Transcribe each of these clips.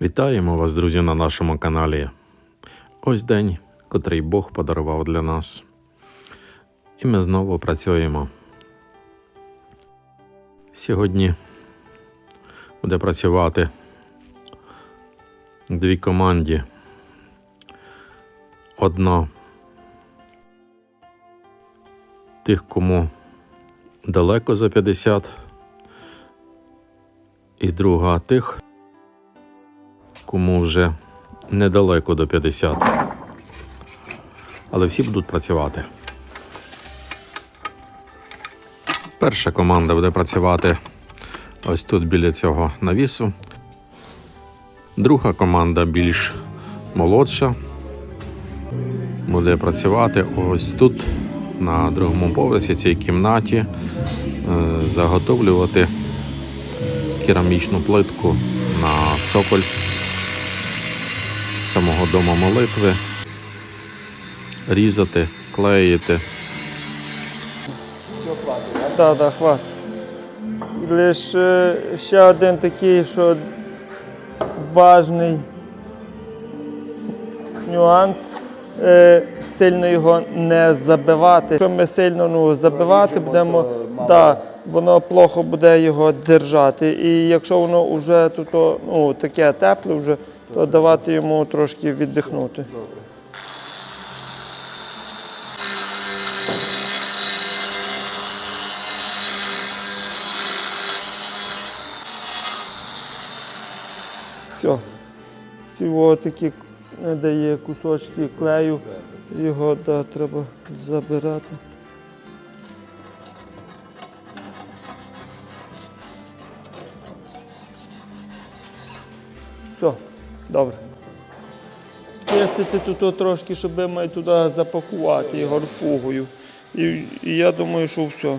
Вітаємо вас, друзі, на нашому каналі. Ось день, котрий Бог подарував для нас. І ми знову працюємо. Сьогодні буде працювати дві команді. Одна тих, кому далеко за 50, і друга тих, кому вже недалеко до 50. Але всі будуть працювати. Перша команда буде працювати ось тут біля цього навісу. Друга команда більш молодша. Буде працювати ось тут, на другому поверсі цій кімнаті, е, заготовлювати керамічну плитку на цоколь самого дому молитви, різати, клеїти. Так, так, хватить. Лише ще один такий, що важний нюанс. е, Сильно його не забивати. Якщо ми сильно ну, забивати будемо, да, воно плохо буде його держати. І якщо воно вже тут, ну, таке тепле, вже, то давати йому трошки віддихнути. Все. Цього такі е, де є кусочки клею, його да, треба забирати. Все, добре. Чистити тут трошки, щоб ми туди запакувати його фугою. І, і я думаю, що все.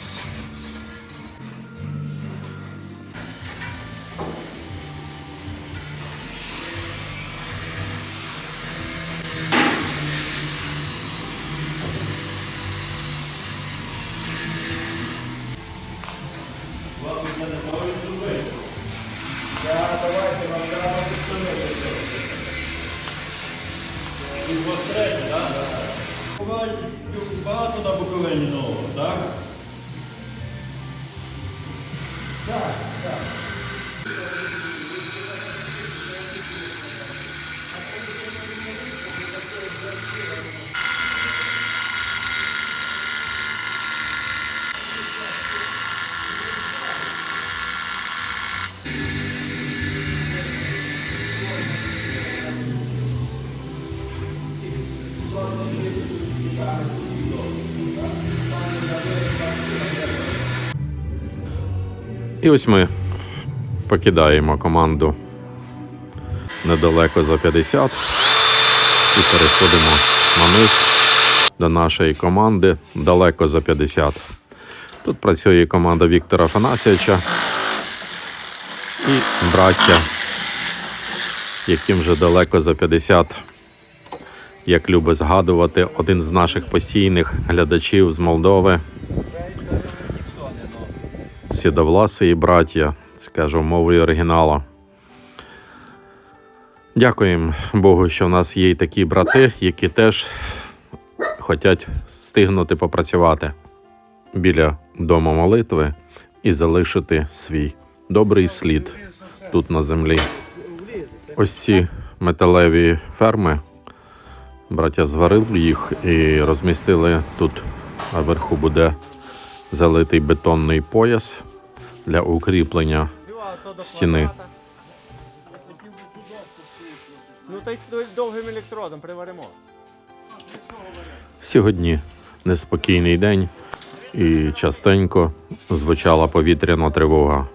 Багато на Буковині нового, так? І ось ми покидаємо команду недалеко за 50 і переходимо на низ до нашої команди далеко за 50. Тут працює команда Віктора Афанасьовича і браття, яким вже далеко за 50, як любить згадувати один з наших постійних глядачів з Молдови. Сідовласи і браття, скажу мовою оригіналу. Дякуємо Богу, що в нас є й такі брати, які теж хочуть встигнути попрацювати біля дому молитви і залишити свій добрий слід тут на землі. Ось ці металеві ферми. Браття зварили їх і розмістили тут, а вверху буде залитий бетонний пояс для укріплення стіни. Ну та й довгим електродом приваримо. Сьогодні неспокійний день, і частенько звучала повітряна тривога.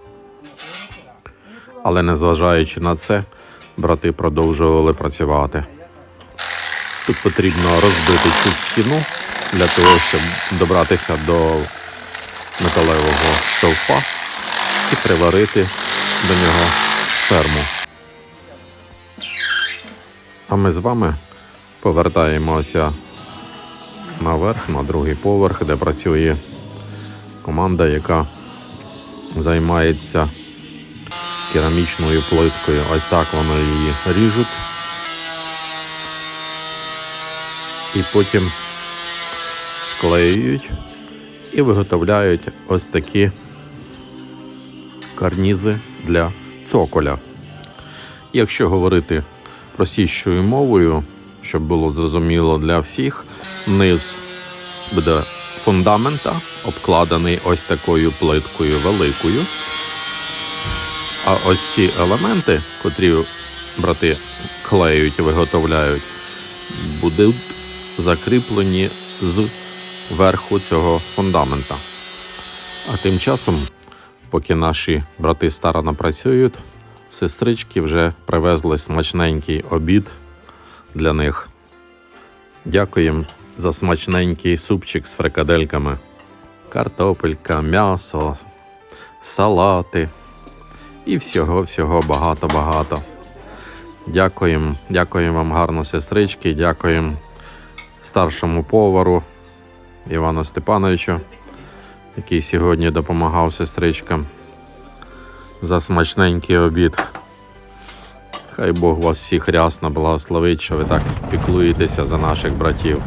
Але незважаючи на це, брати продовжували працювати. Тут потрібно розбити цю стіну для того, щоб добратися до металевого стовпа і приварити до нього ферму. А ми з вами повертаємося наверх, на другий поверх, де працює команда, яка займається керамічною плиткою. Ось так вони її ріжуть. І потім склеюють і виготовляють ось такі карнізи для цоколя. Якщо говорити простішою мовою, щоб було зрозуміло для всіх, низ буде фундамента, обкладений ось такою плиткою великою. А ось ці елементи, котрі брати клеють виготовляють, будуть закріплені з верху цього фундамента. А тим часом, поки наші брати старано працюють, сестрички вже привезли смачненький обід для них. Дякуємо за смачненький супчик з фрикадельками. Картопелька, м'ясо, салати і всього-всього багато-багато. Дякуємо, дякуємо вам гарно, сестрички, дякуємо старшому повару Івану Степановичу, який сьогодні допомагав сестричкам за смачненький обід. Хай Бог вас всіх рясно благословить, що ви так піклуєтеся за наших братів.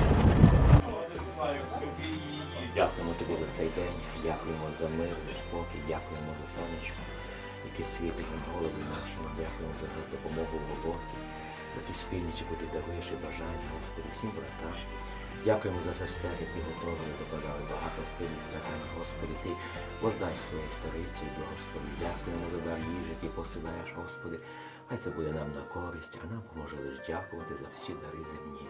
Дякуємо тобі за цей день, дякуємо за мир, за спокій, дякуємо за сонечко, яке світить над голови нашими, дякуємо за допомогу в роботі, за ту спільність, яку ти даруєш і бажання, Господи, всім братам. Дякуємо за сестер, які готові добавляли багато сил і страдань, Господи, ти воздай своїй стариці і благослови. Дякуємо за дар їжі, який посилаєш, Господи. Хай це буде нам на користь, а нам поможе лише дякувати за всі дари земні,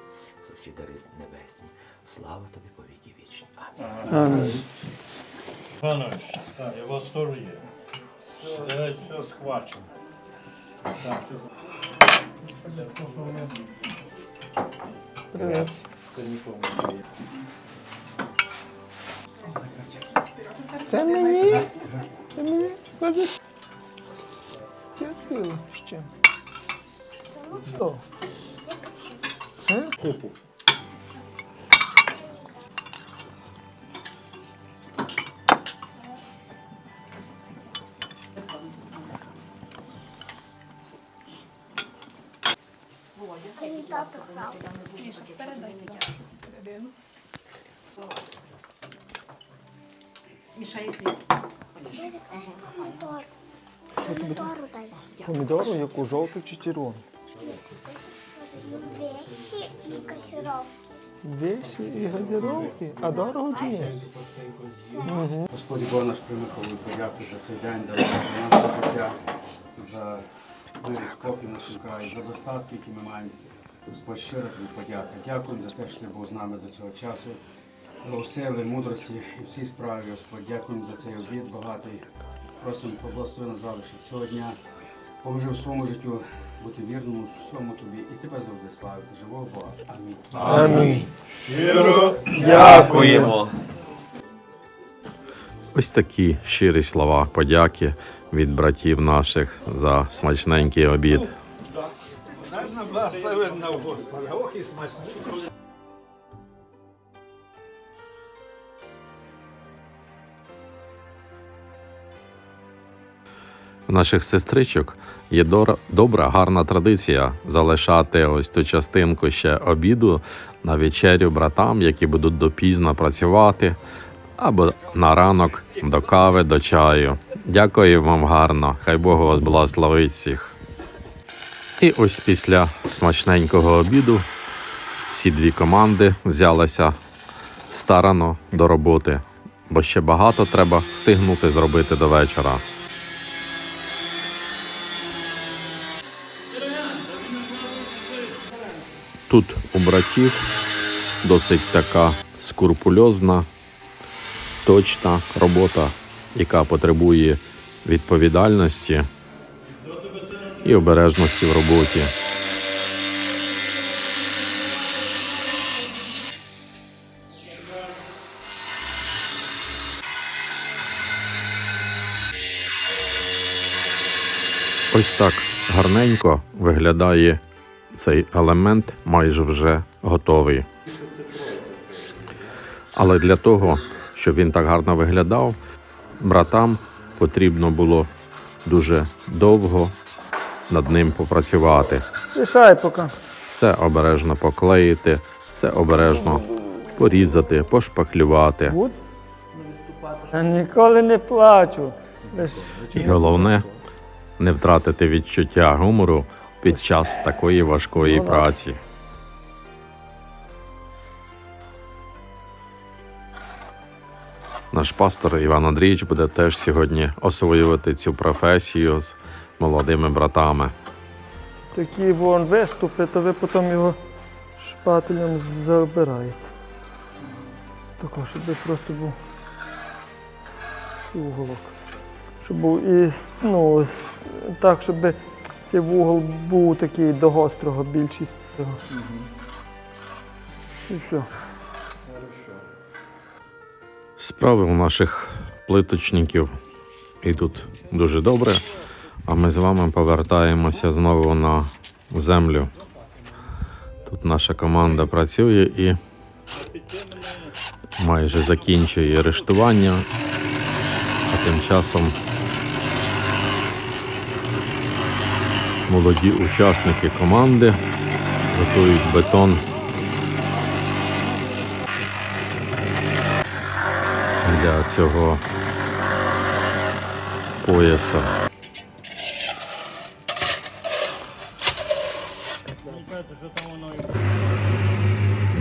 за всі дари небесні. Слава тобі по віки вічні. Амінь. Амінь. Іванович, так, у вас теж є. Все, все схвачено. Так. Kırmış olmuş. Sen beni, sen beni böyle yapıyor işte. Sen ne yapıyorsun? Ходиш? Дякую ще. Що? Е? Помідору дай. Помідору, яку жовту чи червону? Вещі і каширов. Віші і газіровки. А дорого чи ні? Угу. Господи Бог наш примиховий, подякую за цей день, за наше життя, за мир і спокій в за достатки, які ми маємо. Господь щиро подяка. Дякуємо за те, що ти був з нами до цього часу. Сили, мудрості і в цій справі, Господь, дякуємо за цей обід багатий. Просимо поблагослови на залишок цього дня. Поможи в своєму життю бути вірному всьому тобі і тебе завжди славити, живого Бога. Амінь. Амінь. Щиро Дякуємо. Ось такі щирі слова подяки від братів наших за смачненький обід. У наших сестричок є добра, гарна традиція залишати ось ту частинку ще обіду на вечерю братам, які будуть допізно працювати, або на ранок до кави, до чаю. Дякую вам гарно. Хай Бог вас благословить всіх. І ось після смачненького обіду всі дві команди взялися старано до роботи, бо ще багато треба встигнути зробити до вечора. Тут у братів досить така скрупульозна точна робота, яка потребує відповідальності і обережності в роботі. Ось так гарненько виглядає цей елемент, майже вже готовий. Але для того, щоб він так гарно виглядав, братам потрібно було дуже довго над ним попрацювати. Рішай поки. Все обережно поклеїти, все обережно порізати, пошпаклювати. Я ніколи не плачу. Лиш І головне не втратити відчуття гумору під час такої важкої праці. Наш пастор Іван Андрійович буде теж сьогодні освоювати цю професію з молодими братами. такі вон виступи, то ви потім його шпателем забираєте. Тако, щоб просто був уголок. Щоб був і ну, так, щоб цей вугол був такий до гострого більшість. цього. І все. Справи у наших плиточників йдуть дуже добре, а ми з вами повертаємося знову на землю. Тут наша команда працює і майже закінчує рештування, а тим часом молоді учасники команди готують бетон для цього пояса.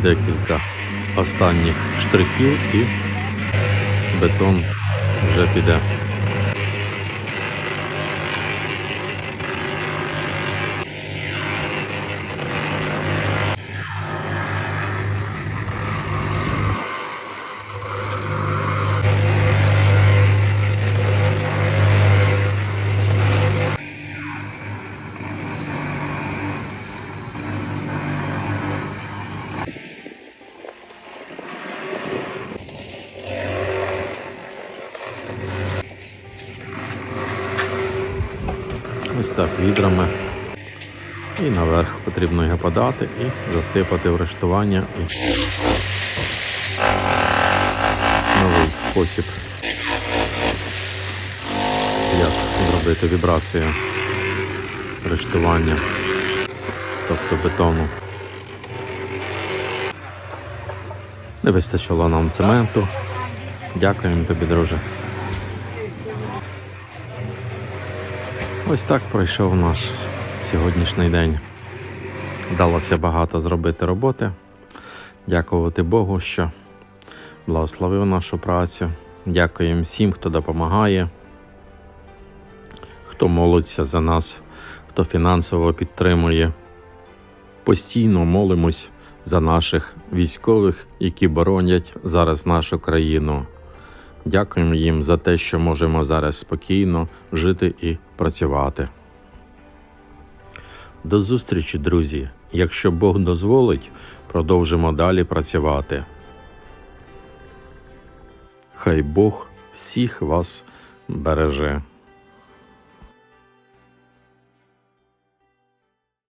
Декілька останніх штрихів і бетон вже піде. Ось так відрами. І наверх потрібно його подати і засипати в рештування і новий спосіб, як зробити вібрацію рештування, тобто бетону. Не вистачило нам цементу. Дякуємо тобі, друже. Ось так пройшов наш сьогоднішній день. Вдалося багато зробити роботи. Дякувати Богу, що благословив нашу працю. Дякуємо всім, хто допомагає, хто молиться за нас, хто фінансово підтримує. Постійно молимось за наших військових, які боронять зараз нашу країну. Дякуємо їм за те, що можемо зараз спокійно жити і працювати. До зустрічі, друзі! Якщо Бог дозволить, продовжимо далі працювати. Хай Бог всіх вас береже.